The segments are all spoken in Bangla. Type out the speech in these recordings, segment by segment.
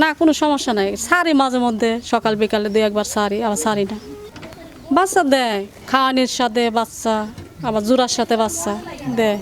না, কোনো সমস্যা নাই। সারি মাঝে মধ্যে, সকাল বিকালে দু একবার সারি, আবার সারি না বাচ্চা দেয় খাওয়ানির সাথে বাচ্চা, আবার জোড়ার সাথে বাচ্চা দেয়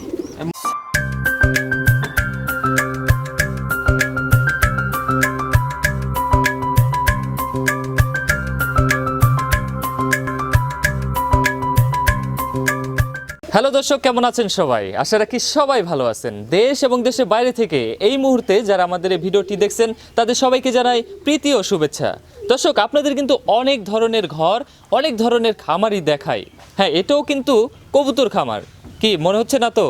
হ্যালো দর্শক, কেমন আছেন সবাই? আশা রাখি সবাই ভালো আছেন। দেশ এবং দেশের বাইরে থেকে এই মুহূর্তে যারা আমাদের এই ভিডিওটি দেখছেন, তাদের সবাইকে জানাই প্রীতি ও শুভেচ্ছা। দর্শক, আপনাদের কিন্তু অনেক ধরনের ঘর, অনেক ধরনের খামারই দেখায় হ্যাঁ এটাও কিন্তু কবুতর খামার। কি, মনে হচ্ছে না তো?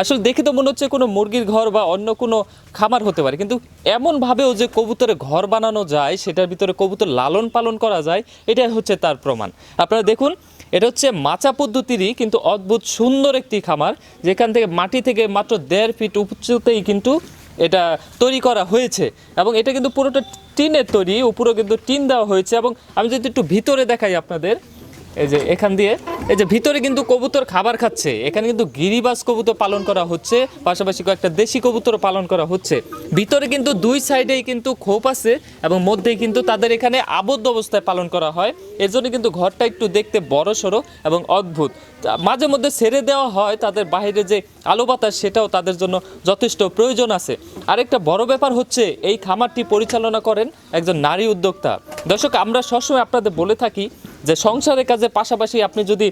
আসলে দেখে তো মনে হচ্ছে কোনো মুরগির ঘর বা অন্য কোনো খামার হতে পারে। কিন্তু এমনভাবেও যে কবুতরে ঘর বানানো যায়, সেটার ভিতরে কবুতর লালন পালন করা যায়, এটাই হচ্ছে তার প্রমাণ। আপনারা দেখুন এটা হচ্ছে মাচা পদ্ধতিরই কিন্তু অদ্ভুত সুন্দর একটি খামার, যেখান থেকে মাটি থেকে মাত্র দেড় ফিট উঁচুতেই কিন্তু এটা তৈরি করা হয়েছে। এবং এটা কিন্তু পুরোটা টিনের তৈরি, উপরেও কিন্তু টিন দেওয়া হয়েছে। এবং আমি যদি একটু ভিতরে দেখাই আপনাদের এই যে এখান দিয়ে, এই যে ভিতরে কিন্তু কবুতর খাবার খাচ্ছে। এখানে কিন্তু গিরিবাস কবুতর পালন করা হচ্ছে, পাশাপাশি কয়েকটা দেশি কবুতর পালন করা হচ্ছে। ভিতরে কিন্তু দুই সাইডেই কিন্তু খোপ আছে এবং মধ্যেই কিন্তু তাদের এখানে আবদ্ধ অবস্থায় পালন করা হয়। এর জন্য কিন্তু ঘরটা একটু দেখতে বড় সড়ো এবং অদ্ভুত। মাঝে মধ্যে ছেড়ে দেওয়া হয় তাদের বাইরে যে আলো বাতাস, সেটাও তাদের জন্য যথেষ্ট প্রয়োজন আছে। আরেকটা বড় ব্যাপার হচ্ছে, এই খামারটি পরিচালনা করেন একজন নারী উদ্যোক্তা। দর্শক, আমরা সবসময় আপনাদের বলে থাকি যে সংসারের কাজে পাশাপাশি আপনি যদি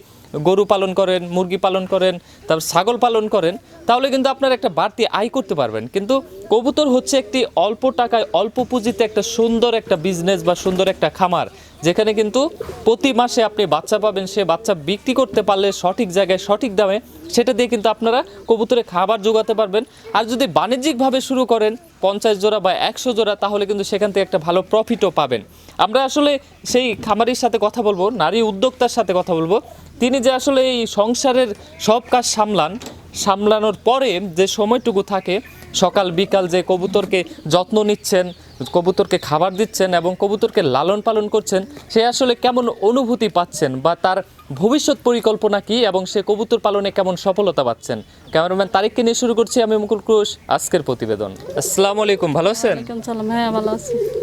গরু পালন করেন, মুরগি পালন করেন, তারপর ছাগল পালন করেন, তাহলে কিন্তু আপনার একটা বাড়তি আয় করতে পারবেন। কিন্তু কবুতর হচ্ছে একটি অল্প টাকায়, অল্প পুঁজিতে একটা সুন্দর একটা বিজনেস বা সুন্দর একটা খামার। যেখানে কিন্তু প্রতি মাসে আপনি বাচ্চা পাবেন, সে বাচ্চা বিক্রি করতে পারলে সঠিক জায়গায়, সঠিক দামে সেটা দিয়ে কিন্তু আপনারা কবুতরে খাবার যোগাতে পারবেন। আর যদি বাণিজ্যিকভাবে শুরু করেন পঞ্চাশ জোড়া বা একশো জোড়া, তাহলে কিন্তু সেখান থেকে একটা ভালো প্রফিটও পাবেন। আমরা আসলে সেই খামারির সাথে কথা বলব, নারী উদ্যোক্তার সাথে কথা বলব। তিনি যে আসলে এই সংসারের সব কাজ সামলান, সামলানোর পরে যে সময়টুকু থাকে সকাল বিকাল যে কবুতরকে যত্ন নিচ্ছেন কবুতরকে খাবার দিচ্ছেন এবং কবুতরকে লালন পালন করছেন, সে আসলে কেমন অনুভূতি পাচ্ছেন বা তার ভবিষ্যৎ পরিকল্পনা কি এবং সে কবুতর পালনে কেমন সফলতা পাচ্ছেন? ক্যামেরাম্যান তারিককে নিয়ে শুরু করছি আমি মুকুল ক্রুশ আজকের প্রতিবেদন। আসসালামু আলাইকুম ভালো আছেন? হ্যাঁ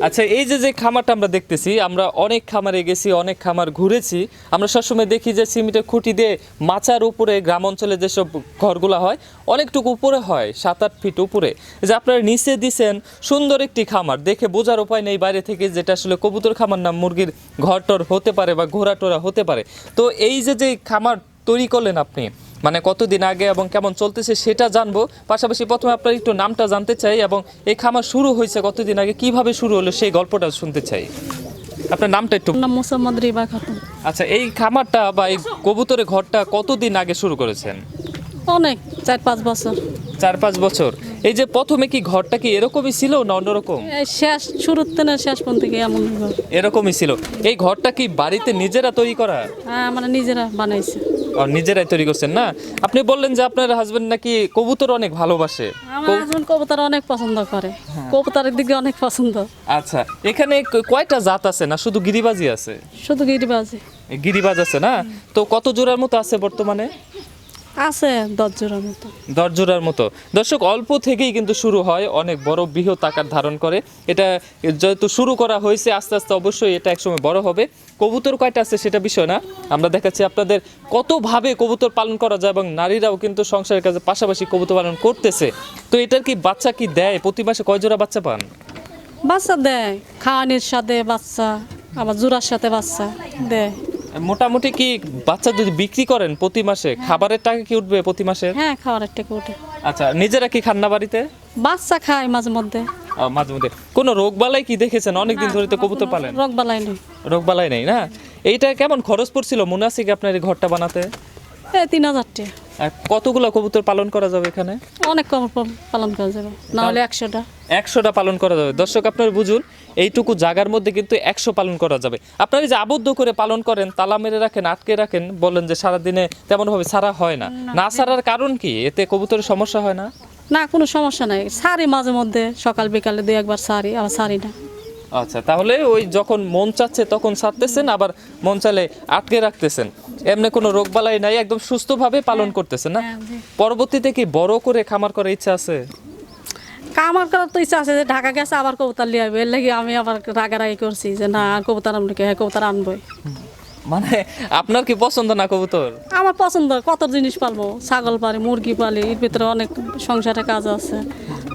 আচ্ছা এই যে যে খামারটা আমরা দেখতেছি আমরা অনেক খামারে গেছি অনেক খামার ঘুরেছি। আমরা সবসময় দেখি যে সিমেন্টের খুঁটি দিয়ে মাচার উপরে গ্রাম অঞ্চলে যেসব ঘরগুলো হয় অনেকটুকু উপরে হয় সাত আট ফিট উপরে। যে আপনারা নিচে দিছেন সুন্দর একটি খামার দেখে বোঝার উপায় নেই বাইরে থেকে যেটা আসলে কবুতর খামার না মুরগির ঘর টর হতে পারে বা ঘোড়া টোরা হতে পারে। তো এই যে যে খামার তৈরি করলেন আপনি মানে কতদিন আগে এবং কেমন চলতেছে সেটা জানব। পাশাপাশি প্রথমে আপনার একটু নামটা জানতে চাই এবং এই খামার শুরু হয়েছে কতদিন আগে কীভাবে শুরু হলো সেই গল্পটা শুনতে চাই। আপনার নামটা একটু নাম মোসাম্মদ রিবা খাতুন। আচ্ছা এই খামারটা বা এই কবুতরের ঘরটা কতদিন আগে শুরু করেছেন? অনেক চার পাঁচ বছর। চার পাঁচ বছর। এই যে প্রথমে কি ঘরটা কি এরকমই ছিল না অন্যরকম? শেষ শুরুর থেকে শেষ পর্যন্ত কি এমন ঘর। এরকমই ছিল। এই ঘরটা কি বাড়িতে নিজেরা তৈরি করা? হ্যাঁ আমরা নিজেরা বানাইছি। আর নিজেরাই তৈরি করছেন না? আপনি বললেন যে আপনার হাজবেন্ড নাকি কবুতর অনেক ভালোবাসে। আমার হাজবেন্ড কবুতর অনেক পছন্দ করে। কবুতরের দিকে অনেক পছন্দ। আচ্ছা এখানে কয়টা জাত আছে না শুধু গিরিবাজি আছে? শুধু গিরিবাজি। গিরিবাজ আছে না? তো কত জোড়ার মতো আছে বর্তমানে? আছে দশ জোড়ার মতো। দশ জোড়ার মতো। দর্শক অল্প থেকেই কিন্তু শুরু হয় অনেক বড় বৃহৎ আকার ধারণ করে। এটা যেহেতু শুরু করা হয়েছে আস্তে আস্তে অবশ্যই এটা একসময় বড় হবে। কবুতর কয়টা আছে সেটা বিষয় না। আমরা দেখাচ্ছি আপনাদের কতভাবে কবুতর পালন করা যায় এবং নারীরাও কিন্তু সংসারের কাজে পাশাপাশি কবুতর পালন করতেছে। তো এটার কি বাচ্চা কি দেয়? প্রতি মাসে কয় জোড়া বাচ্চা পান? বাচ্চা দেয়। খাওয়ানির সাথে বাচ্চা আবার জোড়ার সাথে বাচ্চা দেয়। মোটামুটি কি বাচ্চা যদি বিক্রি করেন প্রতি মাসে খাবারের টাকা কি উঠবে প্রতি মাসে? হ্যাঁ খাবারের টাকা উঠে। আচ্ছা নিজেরা কি খান না বাড়িতে? বাচ্চা খায় মাঝে মধ্যে। ও, মাঝে মধ্যে। কোনো রোগ বালাই কি দেখেছেন? অনেকদিন ধরে তো কবুতর পালেন। রোগ বালাই নেই। রোগ বালাই নেই না? এইটা কেমন খরচ পড়ছিল? মনে আছে কি আপনার এই ঘরটা বানাতে? এই তিন হাজার টাকা। আর কতগুলো কবুতর পালন করা যাবে এখানে? অনেক পালন করা যাবে। না হলে একশোটা। একশোটা পালন করা যাবে। দর্শক আপনারা বুঝুন এইটুকু জায়গার মধ্যে কিন্তু একশো পালন করা যাবে। আপনারা যে আবদ্ধ করে পালন করেন তালা মেরে রাখেন আটকে রাখেন বলেন যে সারাদিনে তেমনভাবে ছাড়া হয় না। না। ছাড়ার কারণ কি? এতে কবুতরের সমস্যা হয় না? না কোনো সমস্যা নাই। সারি মাঝে মধ্যে সকাল বিকালে দুই একবার সারি আবার সারি না। আচ্ছা তাহলে ওই যখন মন চাচ্ছে তখন ছাড়তেছেন আবার মন চালে আটকে রাখতেছেন। এমনি কোনো রোগবালাই নাই একদম সুস্থভাবে পালন করতেছেন না? হ্যাঁ, পরবর্তীতে কি বড় করে খামার করার ইচ্ছা আছে? আমার করার তো ইচ্ছা আছে যে ঢাকা গেছে আবার কবুতর লিয়ে আসবে। এর লাগে আমি আবার রাগারাগি করছি যে না আর কবুতর আনব হ্যাঁ কবুতর আনবই। মানে আপনার কি পছন্দ না কবুতর? আমার পছন্দ কত জিনিস পালবো? ছাগল পালি মুরগি পালি এর ভিতরে অনেক সংসারে কাজ আছে।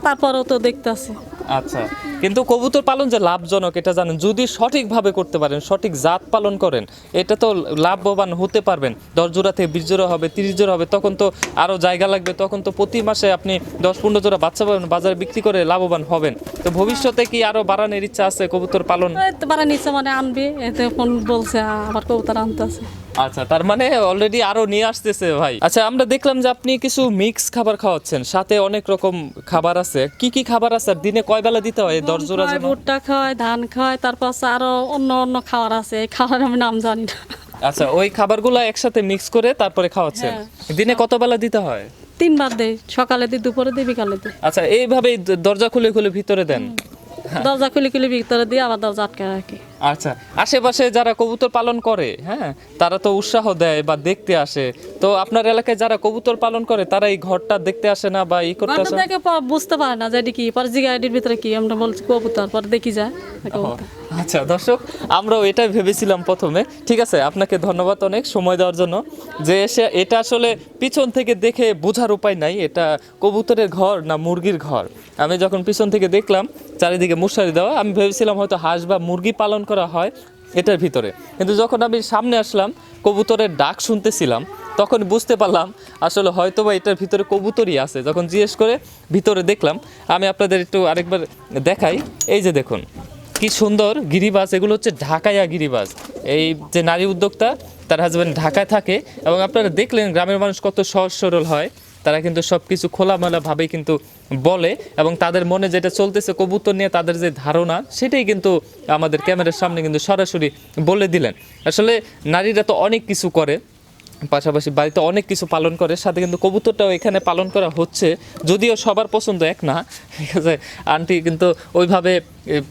তারপরেও তো দেখতে আছে আচ্ছা কিন্তু কবুতর পালন যে লাভজনক এটা জানেন যদি সঠিকভাবে করতে পারেন সঠিক জাত পালন করেন এটা তো লাভবান হতে পারবেন। দশ জোড়া থেকে বিশ জোড়া হবে তিরিশ জোড়া হবে তখন তো আরও জায়গা লাগবে তখন তো প্রতি মাসে আপনি দশ পনেরো জোড়া বাচ্চা পাবেন বাজারে বিক্রি করে লাভবান হবেন। তো ভবিষ্যতে কি আরও বাড়ানোর ইচ্ছা আছে কবুতর পালন? পারা নিচে মানে আনবি এতে ফোন বলছে আবার কবুতর আনতে আছে। আচ্ছা তার মানে অলরেডি আরও নিয়ে আসতেছে ভাই। আচ্ছা আমরা দেখলাম যে আপনি কিছু মিক্স খাবার খাওয়াচ্ছেন সাথে অনেক রকম খাবার আছে। কি কি খাবার আছে আর দিনে কয় বেলা দিতে হয়? দশ জোড়া ভুট্টা খায় ধান খায় তারপর আরও অন্য অন্য খাবার আছে খাবার আমি নাম জানি না। আচ্ছা ওই খাবারগুলো একসাথে মিক্স করে তারপরে খাওয়াচ্ছেন? দিনে কত বেলা দিতে হয়? তিনবার দেই সকালে দিই দুপুরে দিই বিকালে দিই। আচ্ছা এইভাবেই দরজা খুলে খুলে ভিতরে দেন? দরজা খুলে খুলে ভিতরে দিয়ে আবার দরজা আটকে রাখি। আচ্ছা আশেপাশে যারা কবুতর পালন করে হ্যাঁ তারা তো উৎসাহ দেয় বা দেখতে আসে। তো আপনার এলাকায় যারা কবুতর পালন করে তারা এই ঘরটা দেখতে আসে না বা ই করতে আসে? দেখে বুঝতে পারে না যে কি পরে জিগা আইডির ভিতরে কি? আমরা বলছি কবুতর পরে দেখি যায় আচ্ছা দর্শক আমরাও এটাই ভেবেছিলাম প্রথমে। ঠিক আছে আপনাকে ধন্যবাদ অনেক সময় দেওয়ার জন্য। যে এসে এটা আসলে পিছন থেকে দেখে বোঝার উপায় নাই এটা কবুতরের ঘর না মুরগির ঘর। আমি যখন পিছন থেকে দেখলাম চারিদিকে মশারি দেওয়া আমি ভেবেছিলাম হয়তো হাঁস বা মুরগি পালন করা হয় এটার ভিতরে। কিন্তু যখন আমি সামনে আসলাম, কবুতরের ডাক শুনতেছিলাম, তখন বুঝতে পারলাম আসলে হয়তো বা এটার ভিতরে কবুতরই আছে। যখন জিজ্ঞেস করে ভিতরে দেখলাম, আমি আপনাদের একটু আরেকবার দেখাই। এই যে দেখুন, কি সুন্দর গিরিবাস এগুলো হচ্ছে ঢাকাইয়া গিরিবাস এই যে নারী উদ্যোক্তা, তার হাজব্যান্ড ঢাকায় থাকে এবং আপনারা দেখলেন গ্রামের মানুষ কত সহজ সরল হয়। তারা কিন্তু সব কিছু খোলামেলাভাবেই কিন্তু বলে এবং তাদের মনে যেটা চলতেছে, কবুতর নিয়ে তাদের যে ধারণা, সেটাই কিন্তু আমাদের ক্যামেরার সামনে কিন্তু সরাসরি বলে দিলেন। আসলে নারীরা তো অনেক কিছু করে পাশাপাশি বাড়িতে অনেক কিছু পালন করে, সাথে কিন্তু কবুতরটাও এখানে পালন করা হচ্ছে। যদিও সবার পছন্দ এক না, ঠিক আছে? আন্টি কিন্তু ওইভাবে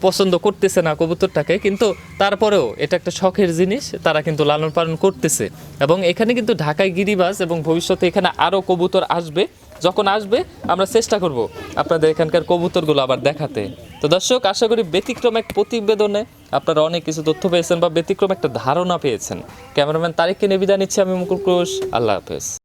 পছন্দ করতেছে না কবুতরটাকে, কিন্তু তারপরেও এটা একটা শখের জিনিস, তারা কিন্তু লালন পালন করতেছে। এবং এখানে কিন্তু ঢাকায় গিরিবাজ এবং ভবিষ্যতে এখানে আরও কবুতর আসবে। যখন আসবে, আমরা চেষ্টা করব আপনাদের এখানকার কবুতরগুলো আবার দেখাতে। তো দর্শক, আশা করি ব্যতিক্রম এক প্রতিবেদনে আপনারা অনেক কিছু তথ্য পেয়েছেন বা ব্যতিক্রম একটা ধারণা পেয়েছেন। ক্যামেরাম্যান তারিখকে নিয়ে বিদায় নিচ্ছি আমি মুকুল ঘোষ। আল্লাহ হাফেজ।